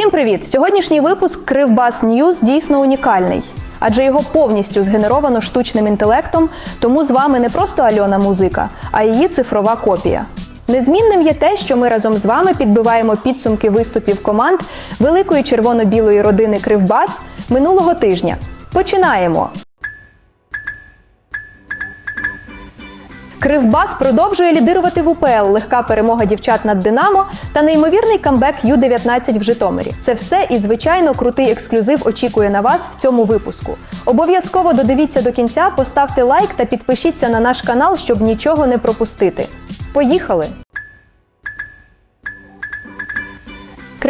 Всім привіт! Сьогоднішній випуск Кривбас Ньюз дійсно унікальний, адже його повністю згенеровано штучним інтелектом, тому з вами не просто Альона музика, а її цифрова копія. Незмінним є те, що ми разом з вами підбиваємо підсумки виступів команд великої червоно-білої родини Кривбас минулого тижня. Починаємо! Кривбас продовжує лідирувати в УПЛ. Легка перемога дівчат над Динамо та неймовірний камбек Ю-19 в Житомирі. Це все і звичайно крутий ексклюзив очікує на вас в цьому випуску. Обов'язково додивіться до кінця, поставте лайк та підпишіться на наш канал, щоб нічого не пропустити. Поїхали!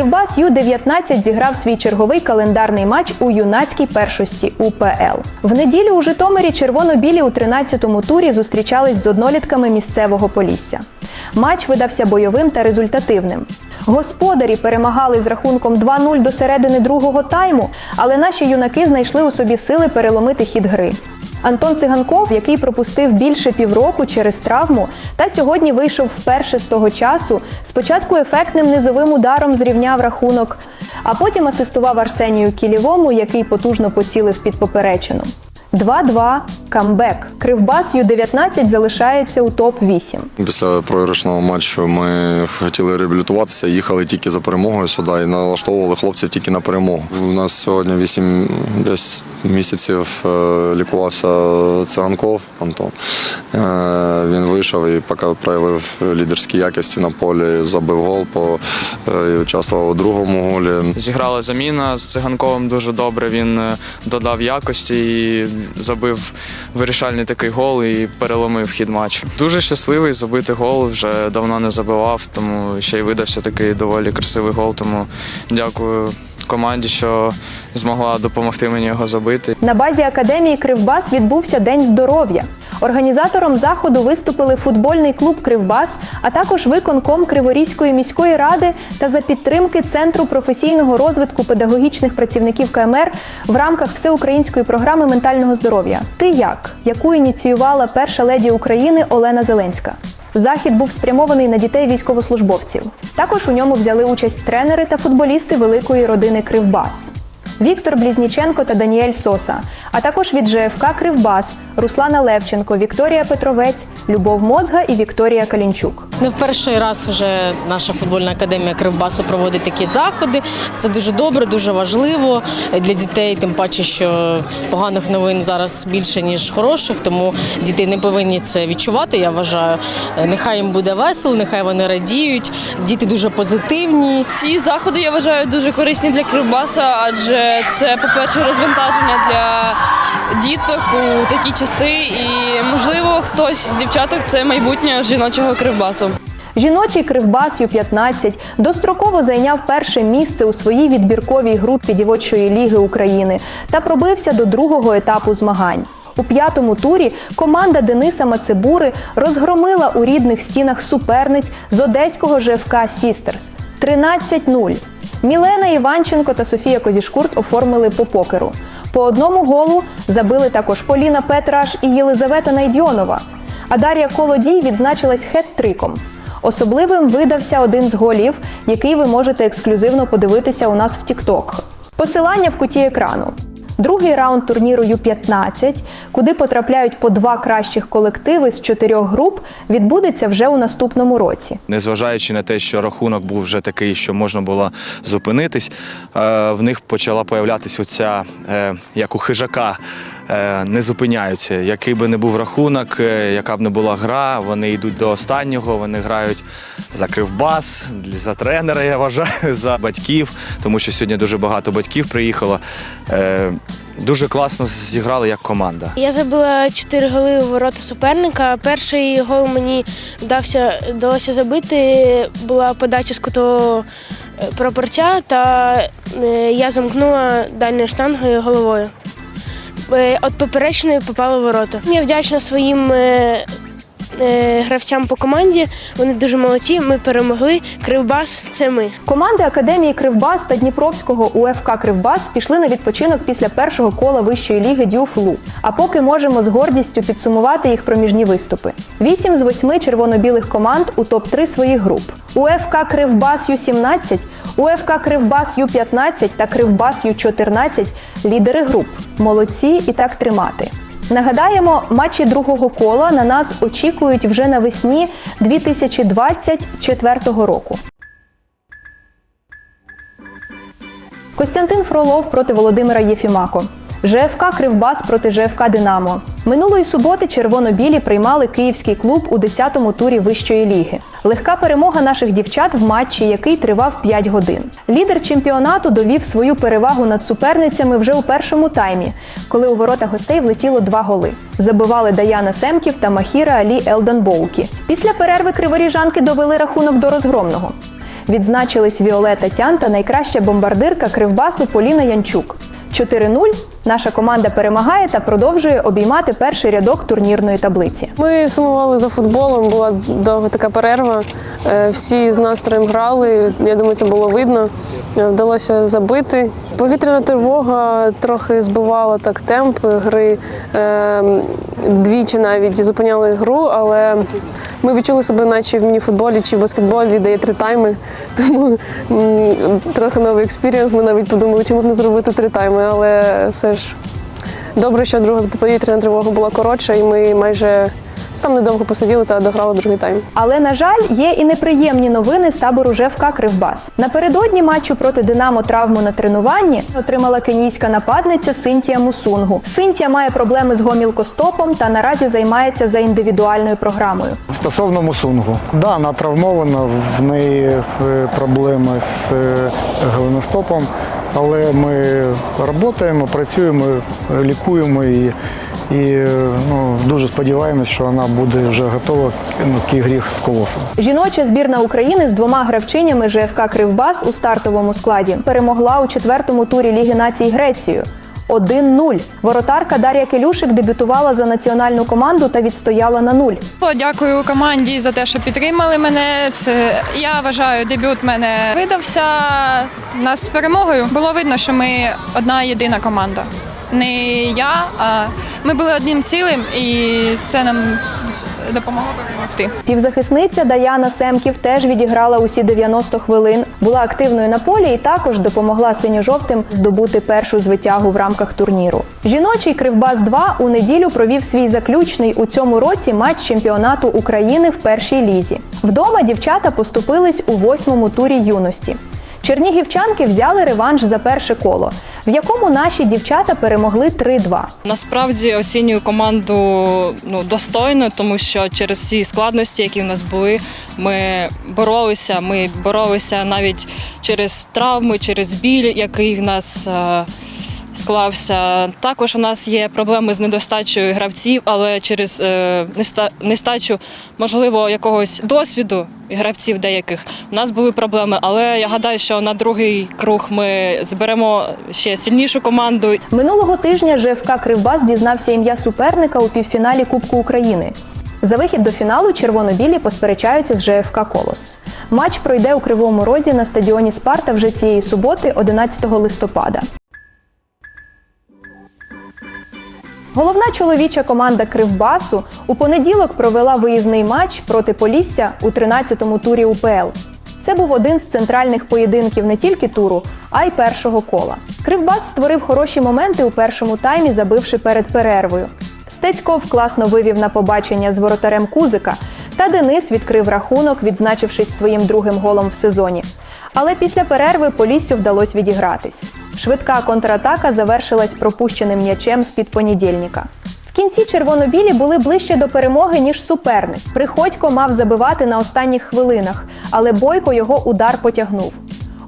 Кривбас Ю-19 зіграв свій черговий календарний матч у юнацькій першості УПЛ. В неділю у Житомирі червоно-білі у 13-му турі зустрічались з однолітками місцевого Полісся. Матч видався бойовим та результативним. Господарі перемагали з рахунком 2-0 до середини другого тайму, але наші юнаки знайшли у собі сили переломити хід гри. Антон Циганков, який пропустив більше півроку через травму, та сьогодні вийшов вперше з того часу, спочатку ефектним низовим ударом зрівняв рахунок, а потім асистував Арсенію Кілєвому, який потужно поцілив під поперечину. 2-2 камбек. Кривбас Ю-19 залишається у топ-8. Після програшного матчу ми хотіли реабілітуватися, їхали тільки за перемогою сюди і налаштовували хлопців тільки на перемогу. У нас сьогодні 8 десь місяців е, лікувався циганков Антон. Е, Він вийшов і поки проявив лідерські якості на полі, забив гол, по, е, і участвував у другому голі. Зіграла заміна з циганковим дуже добре. Він е, додав якості і забив вирішальний такий гол і переломив хід матчу. Дуже щасливий забити гол. Вже давно не забивав, тому ще й видався такий доволі красивий гол. Тому дякую команді, що змогла допомогти мені його забити. На базі академії Кривбас відбувся День здоров'я. Організатором заходу виступили футбольний клуб Кривбас, а також виконком Криворізької міської ради та за підтримки Центру професійного розвитку педагогічних працівників КМР в рамках всеукраїнської програми ментального здоров'я. Ти як, яку ініціювала перша леді України Олена Зеленська. Захід був спрямований на дітей військовослужбовців. Також у ньому взяли участь тренери та футболісти великої родини Кривбас. Віктор Блізніченко та Даніель Соса, а також від ЖФК Кривбас, Руслана Левченко, Вікторія Петровець, Любов Мозга і Вікторія Калінчук. Не в перший раз вже наша футбольна академія Кривбасу проводить такі заходи. Це дуже добре, дуже важливо для дітей. Тим паче, що поганих новин зараз більше ніж хороших, тому діти не повинні це відчувати. Я вважаю, нехай їм буде весело, нехай вони радіють. Діти дуже позитивні. Ці заходи я вважаю дуже корисні для Кривбаса, адже це, по-перше, розвантаження для діток у такі часи. І, можливо, хтось з дівчаток це майбутнє жіночого Кривбасу. Жіночий Кривбас Ю-15 достроково зайняв перше місце у своїй відбірковій групі дівочої ліги України та пробився до другого етапу змагань. У п'ятому турі команда Дениса Мацебури розгромила у рідних стінах суперниць з одеського ЖФК Сістерс 13-0. Мілена Іванченко та Софія Козішкурт оформили по покеру. По одному голу забили також Поліна Петраш і Єлизавета Найдьонова. А Дар'я Колодій відзначилась хет-триком. Особливим видався один з голів, який ви можете ексклюзивно подивитися у нас в TikTok. Посилання в куті екрану. Другий раунд турніру Ю-15, куди потрапляють по два кращих колективи з чотирьох груп, відбудеться вже у наступному році. Незважаючи на те, що рахунок був вже такий, що можна було зупинитись, е, в них почала появлятися оця, е, як у хижака, не зупиняються. Який би не був рахунок, е, яка б не була гра, вони йдуть до останнього, вони грають за кривбас, за тренера, я вважаю, за батьків, тому що сьогодні дуже багато батьків приїхало. Е, Дуже класно зіграли як команда. Я забила чотири голи у ворота суперника. Перший гол мені вдався вдалося забити. Була подача з кутового е, прапорця, та е, я замкнула дальньою штангою головою. Е, От поперечної попала ворота. Я вдячна своїм е, гравцям по команді. Вони дуже молодці. Ми перемогли. Кривбас це ми. Команди Академії Кривбас та Дніпровського УФК Кривбас пішли на відпочинок після першого кола вищої ліги Дюфлу. А поки можемо з гордістю підсумувати їх проміжні виступи. Вісім з восьми червоно-білих команд у топ-3 своїх груп. УФК Кривбас Ю-17, УФК Кривбас Ю-15 та Кривбас Ю-14 – лідери груп. Молодці і так тримати. Нагадаємо, матчі другого кола на нас очікують вже навесні 2024 року. Костянтин Фролов проти Володимира Єфімако. ЖФК Кривбас проти ЖФК Динамо. Минулої суботи червоно-білі приймали київський клуб у 10-му турі вищої ліги. Легка перемога наших дівчат в матчі, який тривав 5 годин. Лідер чемпіонату довів свою перевагу над суперницями вже у першому таймі, коли у ворота гостей влетіло два голи. Забивали Даяна Семків та Махіра Алі Елдан Боукі. Після перерви криворіжанки довели рахунок до розгромного. Відзначились Віолета Тян та найкраща бомбардирка Кривбасу Поліна Янчук. 4-0 наша команда перемагає та продовжує обіймати перший рядок турнірної таблиці. Ми сумували за футболом, була довга така перерва. Е, Всі з настроєм грали. Я думаю, це було видно. Е, Вдалося забити. Повітряна тривога трохи збивала так темп гри. Е, Двічі навіть зупиняли гру, але ми відчули себе, наче в мініфутболі чи в баскетболі, де є три тайми. Тому трохи новий експірієнс. Ми навіть подумали, б не зробити три тайми, але все ж Добре, що друга повітряна тривога була коротша, і ми майже там недовго посиділи та дограли другий тайм. Але на жаль, є і неприємні новини з табору ЖФК Кривбас. Напередодні матчу проти Динамо травму на тренуванні отримала кенійська нападниця Синтія Мусунгу. Синтія має проблеми з гомілкостопом та наразі займається за індивідуальною програмою. Стосовно мусунгу, да, вона травмована, в неї е, проблеми з е, голеностопом, але ми працюємо, працюємо, лікуємо її. І ну, дуже сподіваємось, що вона буде вже готова ну, к ігрі з колосом. Жіноча збірна України з двома гравчинями ЖФК Кривбас у стартовому складі перемогла у четвертому турі Ліги націй Грецію. 1-0. Воротарка Дар'я Келюшик дебютувала за національну команду та відстояла на нуль. Дякую команді за те, що підтримали мене. Це я вважаю, дебют мене видався. Нас з перемогою було видно, що ми одна єдина команда. Не я, а ми були одним цілим, і це нам допомогло перемогти. Півзахисниця Даяна Семків теж відіграла усі 90 хвилин, була активною на полі і також допомогла синьо-жовтим здобути першу звитягу в рамках турніру. Жіночий Кривбас 2 у неділю провів свій заключний у цьому році матч чемпіонату України в першій лізі. Вдома дівчата поступились у восьмому турі юності. Чернігівчанки взяли реванш за перше коло, в якому наші дівчата перемогли 3-2. Насправді оцінюю команду ну достойно, тому що через всі складності, які в нас були, ми боролися. Ми боролися навіть через травми, через біль, який в нас. Склався також. У нас є проблеми з недостачею гравців, але через е, неста- нестачу, можливо, якогось досвіду гравців деяких у нас були проблеми. Але я гадаю, що на другий круг ми зберемо ще сильнішу команду Минулого тижня ЖФК Кривбас дізнався ім'я суперника у півфіналі Кубку України. За вихід до фіналу червоно-білі посперечаються з ЖФК Колос. Матч пройде у Кривому Розі на стадіоні Спарта вже цієї суботи, 11 листопада. Головна чоловіча команда Кривбасу у понеділок провела виїзний матч проти Полісся у 13-му турі УПЛ. Це був один з центральних поєдинків не тільки туру, а й першого кола. Кривбас створив хороші моменти у першому таймі, забивши перед перервою. Стецьков класно вивів на побачення з воротарем Кузика, та Денис відкрив рахунок, відзначившись своїм другим голом в сезоні. Але після перерви Поліссю вдалося відігратись. Швидка контратака завершилась пропущеним м'ячем з-під понедільника. В кінці червоно-білі були ближче до перемоги, ніж суперник. Приходько мав забивати на останніх хвилинах, але Бойко його удар потягнув.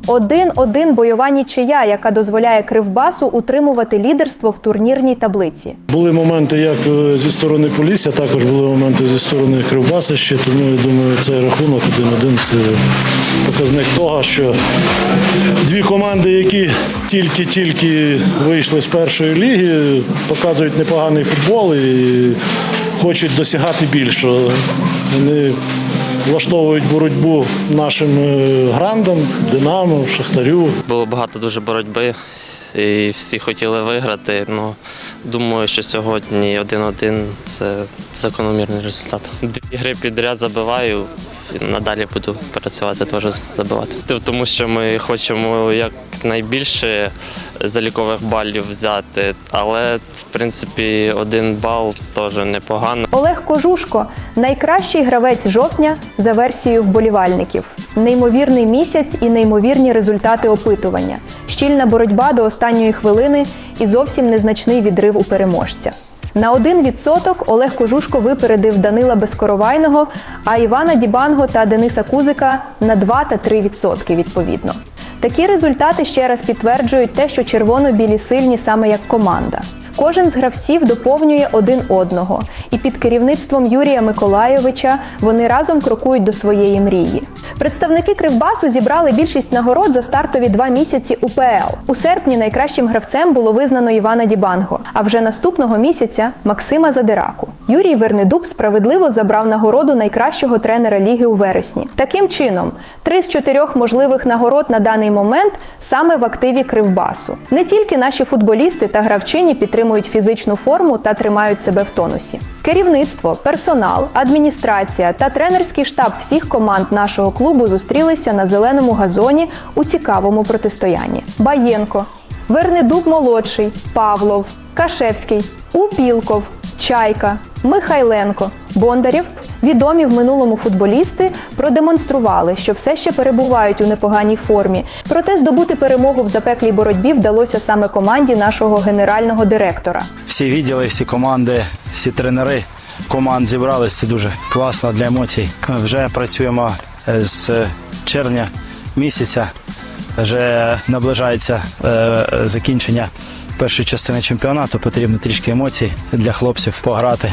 Один-один бойова нічия, яка дозволяє Кривбасу утримувати лідерство в турнірній таблиці. Були моменти як е, зі сторони Полісся, також були моменти зі сторони Кривбаса ще, тому я думаю, цей рахунок 1-1 це показник того, що дві команди, які тільки-тільки вийшли з першої ліги, показують непоганий футбол і хочуть досягати більшого. Вони влаштовують боротьбу нашим е, грандам, Динамо, Шахтарю. Було багато дуже боротьби, і всі хотіли виграти. Ну, думаю, що сьогодні 1-1 це закономірний результат. Дві гри підряд забиваю. і Надалі буду працювати, теж забивати. Тому що ми хочемо якнайбільше залікових балів взяти, але в принципі один бал теж непогано. Олег Кожушко найкращий гравець жовтня за версією вболівальників. Неймовірний місяць і неймовірні результати опитування. Щільна боротьба до останньої хвилини і зовсім незначний відрив у переможця. На один відсоток Олег Кожушко випередив Данила Безкоровайного, а Івана Дібанго та Дениса Кузика на 2 та 3 відсотки відповідно. Такі результати ще раз підтверджують те, що червоно-білі сильні саме як команда. Кожен з гравців доповнює один одного, і під керівництвом Юрія Миколайовича вони разом крокують до своєї мрії. Представники Кривбасу зібрали більшість нагород за стартові два місяці УПЛ. У серпні найкращим гравцем було визнано Івана Дібанго, а вже наступного місяця Максима Задираку. Юрій Вернедуб справедливо забрав нагороду найкращого тренера ліги у вересні. Таким чином, три з чотирьох можливих нагород на даний момент саме в активі Кривбасу. Не тільки наші футболісти та гравчині підтримують фізичну форму та тримають себе в тонусі. Керівництво, персонал, адміністрація та тренерський штаб всіх команд нашого клубу зустрілися на зеленому газоні у цікавому протистоянні. Баєнко, Вернедуб молодший, Павлов, Кашевський, Упілков, Чайка, Михайленко, Бондарєв. Відомі в минулому футболісти продемонстрували, що все ще перебувають у непоганій формі. Проте здобути перемогу в запеклій боротьбі вдалося саме команді нашого генерального директора. всі відділи, всі команди, всі тренери команд зібрались. Це дуже класно для емоцій. Вже працюємо е, з червня місяця. Вже наближається е, закінчення першої частини чемпіонату. Потрібно трішки емоцій для хлопців пограти,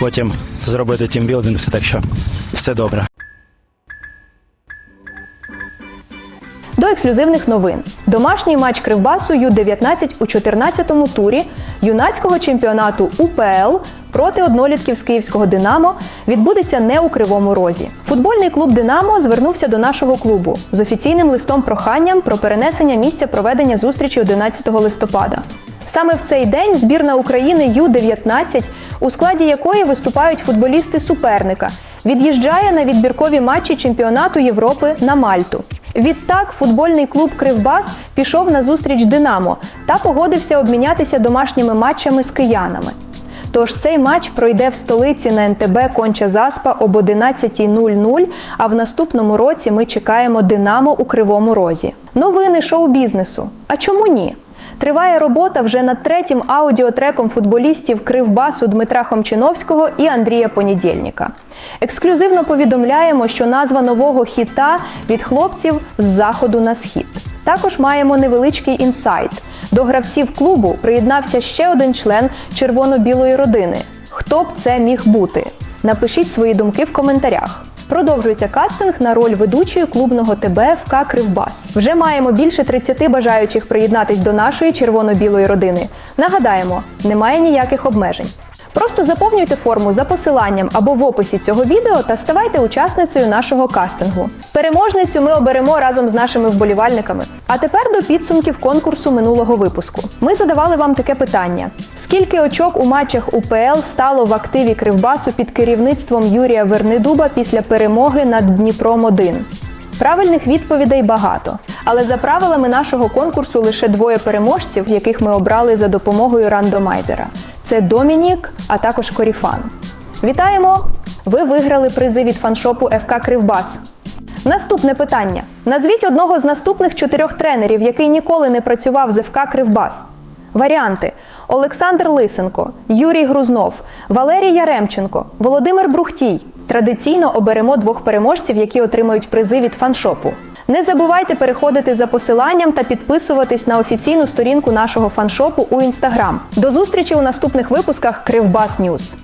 потім зробити тімбілдинг. Так що все добре. До ексклюзивних новин. Домашній матч Кривбасу Ю-19 у 14-му турі юнацького чемпіонату УПЛ проти однолітків з київського Динамо відбудеться не у Кривому Розі. Футбольний клуб Динамо звернувся до нашого клубу з офіційним листом проханням про перенесення місця проведення зустрічі 11 листопада. Саме в цей день збірна України Ю-19, у складі якої виступають футболісти суперника, від'їжджає на відбіркові матчі чемпіонату Європи на Мальту. Відтак футбольний клуб Кривбас пішов на зустріч Динамо та погодився обмінятися домашніми матчами з киянами. Тож цей матч пройде в столиці на НТБ Конча Заспа об 11.00, а в наступному році ми чекаємо Динамо у Кривому Розі. Новини шоу-бізнесу. А чому ні? Триває робота вже над третім аудіотреком футболістів Кривбасу Дмитра Хомчиновського і Андрія Понедєльніка. Ексклюзивно повідомляємо, що назва нового хіта від хлопців з заходу на схід. Також маємо невеличкий інсайт. До гравців клубу приєднався ще один член червоно-білої родини. Хто б це міг бути? Напишіть свої думки в коментарях. Продовжується кастинг на роль ведучої клубного ТБФК Кривбас. Вже маємо більше 30 бажаючих приєднатись до нашої червоно-білої родини. Нагадаємо, немає ніяких обмежень. Просто заповнюйте форму за посиланням або в описі цього відео та ставайте учасницею нашого кастингу. Переможницю ми оберемо разом з нашими вболівальниками. А тепер до підсумків конкурсу минулого випуску. Ми задавали вам таке питання: скільки очок у матчах УПЛ стало в активі Кривбасу під керівництвом Юрія Вернедуба після перемоги над Дніпром 1 Правильних відповідей багато, але за правилами нашого конкурсу лише двоє переможців, яких ми обрали за допомогою рандомайзера. Це Домінік, а також Коріфан. Вітаємо! Ви виграли призи від фаншопу ФК Кривбас. Наступне питання: назвіть одного з наступних чотирьох тренерів, який ніколи не працював з ФК Кривбас. Варіанти: Олександр Лисенко, Юрій Грузнов, Валерій Яремченко, Володимир Брухтій. Традиційно оберемо двох переможців, які отримають призи від фаншопу. Не забувайте переходити за посиланням та підписуватись на офіційну сторінку нашого фаншопу у інстаграм. До зустрічі у наступних випусках Кривбас Ньюз.